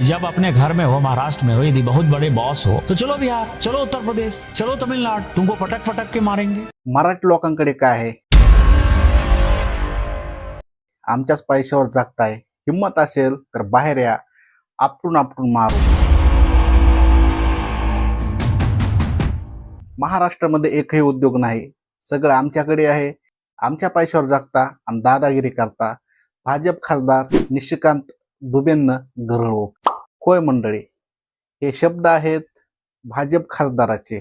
जब अपने घर में हो महाराष्ट्र में हो यदि बहुत बड़े बॉस हो तो चलो बिहार चलो उत्तर प्रदेश चलो तमिलनाडु तुमको पटक पटक के मारेंगे। मराठी लोकांकडे काय आहे? आमच्याच पैशावर जगताय हिंमत असेल तर बाहेर या आपटून आपटून मारू. महाराष्ट्रामध्ये एकही उद्योग नाही सगळं आमच्याकडे आहे. आमच्या पैशावर जगता आणि दादागिरी करता भाजप खासदार निशिकांत दुबेंनं गरळो होय मंडळी. हे शब्द आहेत भाजप खासदाराचे.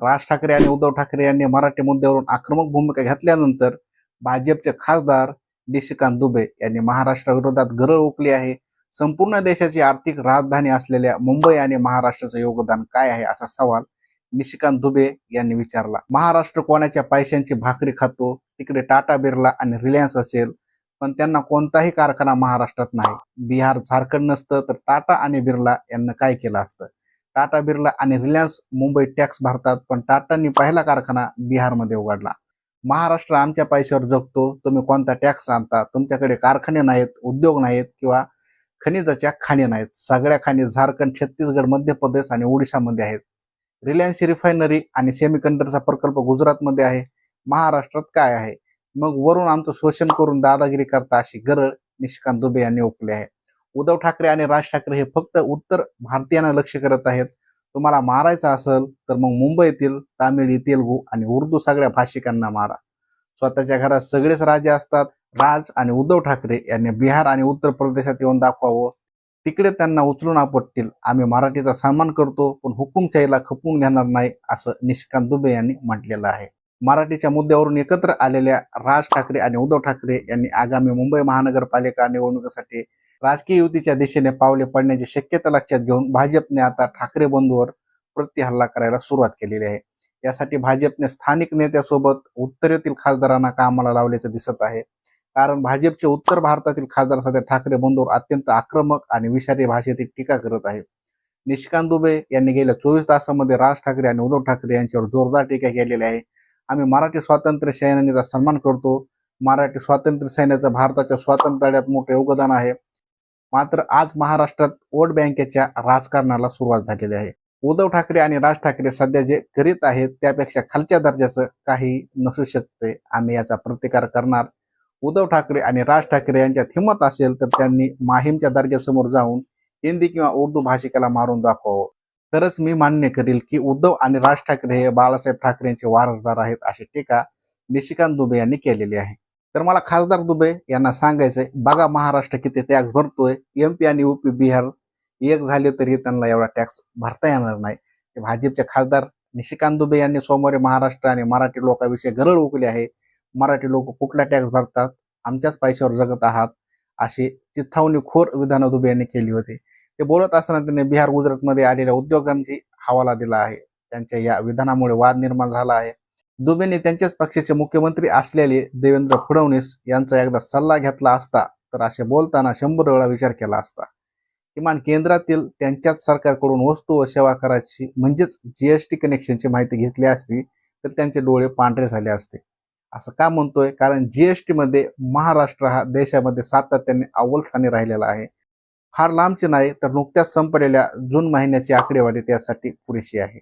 राज ठाकरे आणि उद्धव ठाकरे यांनी मराठी मुद्द्यावरून आक्रमक भूमिका घेतल्यानंतर भाजपचे खासदार निशिकांत दुबे यांनी महाराष्ट्राविरोधात गरळ ओकली आहे. संपूर्ण देशाची आर्थिक राजधानी असलेल्या मुंबई आणि महाराष्ट्राचं योगदान काय आहे असा सवाल निशिकांत दुबे यांनी विचारला. महाराष्ट्र कोणाच्या पैशांची भाकरी खातो? तिकडे टाटा बिर्ला आणि रिलायन्स असेल. पण त्यांना कोणताही कारखाना महाराष्ट्रात नाही. बिहार झारखंड नसतं तर टाटा आणि बिर्ला यांना काय केलं असतं? टाटा बिर्ला आणि रिलायन्स मुंबई टॅक्स भरतात पण टाटांनी पहिला कारखाना बिहारमध्ये उघडला. महाराष्ट्र आमच्या पैशावर जगतो तुम्ही कोणता टॅक्स आणता? तुमच्याकडे कारखाने नाहीत उद्योग नाहीत किंवा खनिजाच्या खाणी नाहीत. सगळ्या खाणी झारखंड छत्तीसगड मध्य प्रदेश आणि ओडिशामध्ये आहेत. रिलायन्स रिफायनरी आणि सेमीकंडक्टरचा प्रकल्प गुजरातमध्ये आहे. महाराष्ट्रात काय आहे? मग वरून आमचं शोषण करून दादागिरी करता अशी गरज निशिकांत दुबे यांनी ओकली आहे. उद्धव ठाकरे आणि राज ठाकरे हे फक्त उत्तर भारतीयांना लक्ष करत आहेत. तुम्हाला मारायचं असेल तर मग मुंबईतील तामिळी तेलगू आणि उर्दू सगळ्या भाषिकांना मारा. स्वतःच्या घरात सगळेच राजे असतात. राज आणि उद्धव ठाकरे यांनी बिहार आणि उत्तर प्रदेशात येऊन दाखवावं. तिकडे त्यांना उचलून आपटतील. आम्ही मराठीचा सन्मान करतो पण हुकुमशाहीला खपवून घेणार नाही असं निशिकांत दुबे यांनी म्हटलेलं आहे. मराठीच्या मुद्द्यावरून एकत्र आलेल्या राज ठाकरे आणि उद्धव ठाकरे यांनी आगामी मुंबई महानगरपालिका निवडणुकीसाठी राजकीय युतीच्या दिशेने पावले पडण्याची शक्यता लक्षात घेऊन भाजपने आता ठाकरे बंधूवर प्रतिहल्ला करायला सुरुवात केलेली आहे. यासाठी भाजपने स्थानिक नेत्यासोबत उत्तरेतील खासदारांना कामाला लावल्याचं दिसत आहे. कारण भाजपचे उत्तर भारतातील खासदार सध्या ठाकरे बंधूवर अत्यंत आक्रमक आणि विषारी भाषेतील टीका करत आहेत. निशिकांत दुबे यांनी गेल्या चोवीस तासामध्ये राज ठाकरे आणि उद्धव ठाकरे यांच्यावर जोरदार टीका केलेली आहे. आम्ही मराठी स्वातंत्र्य सेनानीचा सन्मान करतो. मराठी स्वातंत्र्य सैन्याचं भारताच्या स्वातंत्र्यात मोठं योगदान आहे. मात्र आज महाराष्ट्रात वोट बँकेच्या राजकारणाला सुरुवात झालेली आहे. उद्धव ठाकरे आणि राज ठाकरे सध्या जे करीत आहेत त्यापेक्षा खालच्या दर्जाचं काही नसू शकते. आम्ही याचा प्रतिकार करणार. उद्धव ठाकरे आणि राज ठाकरे यांच्यात हिंमत असेल तर त्यांनी माहीमच्या दर्ग्यासमोर जाऊन हिंदी किंवा उर्दू भाषिकाला मारून दाखवावं. तरच मी मान्य करील की उद्धव आणि राज ठाकरे हे बाळासाहेब ठाकरेंचे वारसदार आहेत अशी टीका निशिकांत दुबे यांनी केलेली आहे. तर मला खासदार दुबे यांना सांगायचंय बघा महाराष्ट्र किती टॅक्स भरतोय एमपी आणि युपी बिहार एक झाले तरी त्यांना एवढा टॅक्स भरता येणार नाही. भाजपचे खासदार निशिकांत दुबे यांनी सोमवारी महाराष्ट्र आणि मराठी लोकांविषयी गरळ उकली आहे. मराठी लोक कुठला टॅक्स भरतात? आमच्याच पैशावर जगत आहात अशी चिथावणी खोर विधान दुबे यांनी केली होती. ते बोलत असताना त्यांनी बिहार गुजरातमध्ये आलेल्या उद्योगांची हवाला दिला आहे. त्यांच्या या विधानामुळे वाद निर्माण झाला आहे. दुबेंनी त्यांच्याच पक्षाचे मुख्यमंत्री असलेले देवेंद्र फडणवीस यांचा एकदा सल्ला घेतला असता तर असे बोलताना शंभर वेळा विचार केला असता. किमान केंद्रातील त्यांच्याच सरकारकडून वस्तू व सेवा कराची म्हणजेच जीएसटी कनेक्शनची माहिती घेतली असती तर त्यांचे डोळे पांढरे झाले असते. असं का म्हणतोय? कारण जीएसटी मध्ये महाराष्ट्र हा देशामध्ये सातत्याने अव्वल स्थानी राहिलेला आहे. फार लांबची नाही तर नुकत्याच संपलेल्या जून महिन्याची आकडेवारी त्यासाठी पुरेशी आहे.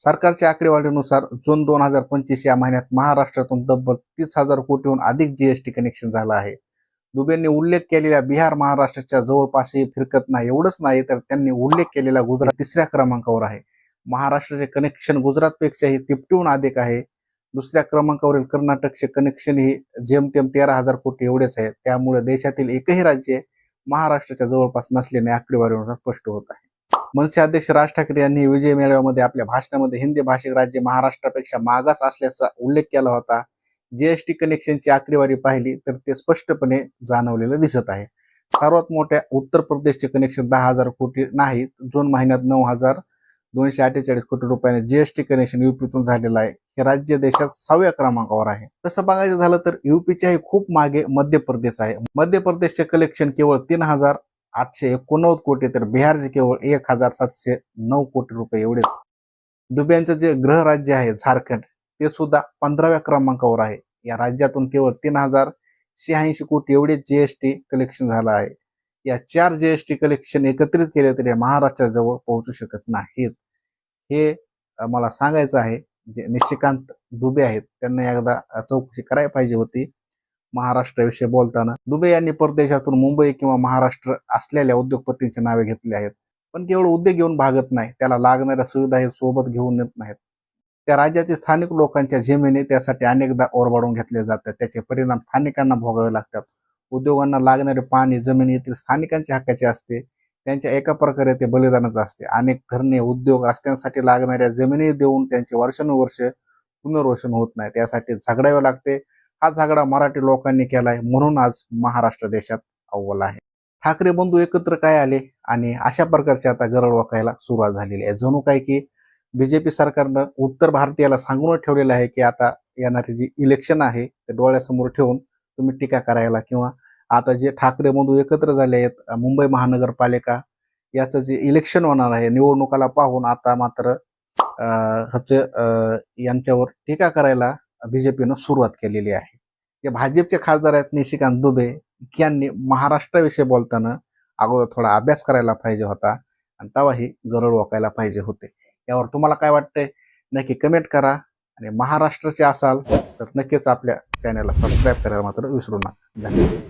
सरकारच्या आकडेवारीनुसार जून दोन हजार पंचवीस या महिन्यात महाराष्ट्रातून तब्बल तीस हजार कोटीहून अधिक जीएसटी कनेक्शन झालं आहे. दुबेंनी उल्लेख केलेल्या बिहार महाराष्ट्राच्या जवळपासही फिरकत नाही एवढंच नाही तर त्यांनी उल्लेख केलेला गुजरात तिसऱ्या क्रमांकावर आहे. महाराष्ट्राचे कनेक्शन गुजरातपेक्षाही तिपटीहून अधिक आहे. दुसऱ्या क्रमांकावरील कर्नाटकचे कनेक्शन ही जेमतेम तेरा हजार कोटी एवढेच आहे. त्यामुळे देशातील एकही राज्य महाराष्ट्राच्या जवळपास नसल्याने आकडेवारीनुसार स्पष्ट होत आहे. मनसे अध्यक्ष राज ठाकरे यांनी विजय मेळाव्यामध्ये आपल्या भाषणामध्ये हिंदी भाषिक राज्य महाराष्ट्रापेक्षा मागास असल्याचा उल्लेख केला होता. जीएसटी कनेक्शनची आकडेवारी पाहिली तर ते स्पष्टपणे जाणवलेलं दिसत आहे. सर्वात मोठ्या उत्तर प्रदेशचे कनेक्शन दहा हजार कोटी नाही जून महिन्यात नऊ हजार दोनशे अठ्ठेचाळीस कोटी रुपयाने जीएसटी कनेक्शन युपीतून झालेलं आहे. हे राज्य देशात सहाव्या क्रमांकावर आहे. तसं बघायचं झालं तर युपीच्याही खूप मागे मध्य प्रदेश आहे. मध्य प्रदेशचे कलेक्शन केवळ तीन हजार आठशे एकोणनव्वद कोटी तर बिहारचे केवळ एक हजार सातशे नऊ कोटी रुपये एवढेच. दुब्यांचं जे ग्रह राज्य आहे झारखंड ते सुद्धा पंधराव्या क्रमांकावर आहे. या राज्यातून केवळ तीन हजार शहाऐंशी कोटी एवढे जीएसटी कलेक्शन झालं आहे. या चार जीएसटी कलेक्शन एकत्रित केले तरी महाराष्ट्राजवळ पोहोचू शकत नाहीत. हे मला सांगायचं आहे जे निशिकांत दुबे आहेत त्यांना एकदा चौकशी करायला पाहिजे होती. महाराष्ट्राविषयी बोलताना दुबे यांनी परदेशातून मुंबई किंवा महाराष्ट्र असलेल्या उद्योगपतींची नावे घेतली आहेत. पण केवळ उद्योग घेऊन भागत नाही त्याला लागणाऱ्या सुविधा हे सोबत घेऊन येत नाहीत. त्या राज्यातील स्थानिक लोकांच्या जमिनी त्यासाठी अनेकदा ओरबाडून घेतल्या जातात त्याचे परिणाम स्थानिकांना भोगावे लागतात. उद्योगांना लागणारे पाणी जमीन येथील स्थानिकांच्या हक्काचे असते. त्यांच्या एका प्रकारे ते बलिदानाचं असते. अनेक धरणे उद्योग रस्त्यांसाठी लागणाऱ्या जमिनी देऊन त्यांचे वर्षानुवर्ष पुनर्वसन होत नाही त्यासाठी झगडावे लागते. हा झगडा मराठी लोकांनी केलाय म्हणून आज महाराष्ट्र देशात अव्वल आहे. ठाकरे बंधू एकत्र काय आले आणि अशा प्रकारचे आता गरळ वाकायला सुरुवात झालेली आहे. जणू काय की बीजेपी सरकारनं उत्तर भारतीयाला सांगून ठेवलेलं आहे की आता येणारी जी इलेक्शन आहे ते डोळ्यासमोर ठेवून तुम्ही टीका करायला किंवा आता जे ठाकरे बंधू एकत्र झाले आहेत मुंबई महानगरपालिका याचं जे इलेक्शन होणार आहे निवडणुकाला पाहून आता मात्र अ, ह्याचे यांच्यावर टीका करायला बीजेपीनं सुरुवात केलेली आहे. जे भाजपचे खासदार आहेत निशिकांत दुबे यांनी महाराष्ट्राविषयी बोलताना अगोदर थोडा अभ्यास करायला पाहिजे होता आणि तेव्हाही गरड ओकायला पाहिजे होते. यावर तुम्हाला काय वाटतंय? नक्की कमेंट करा. आणि महाराष्ट्राचे असाल तर नक्कीच आपल्या चॅनलला सबस्क्राईब करायला मात्र विसरू नका. धन्यवाद.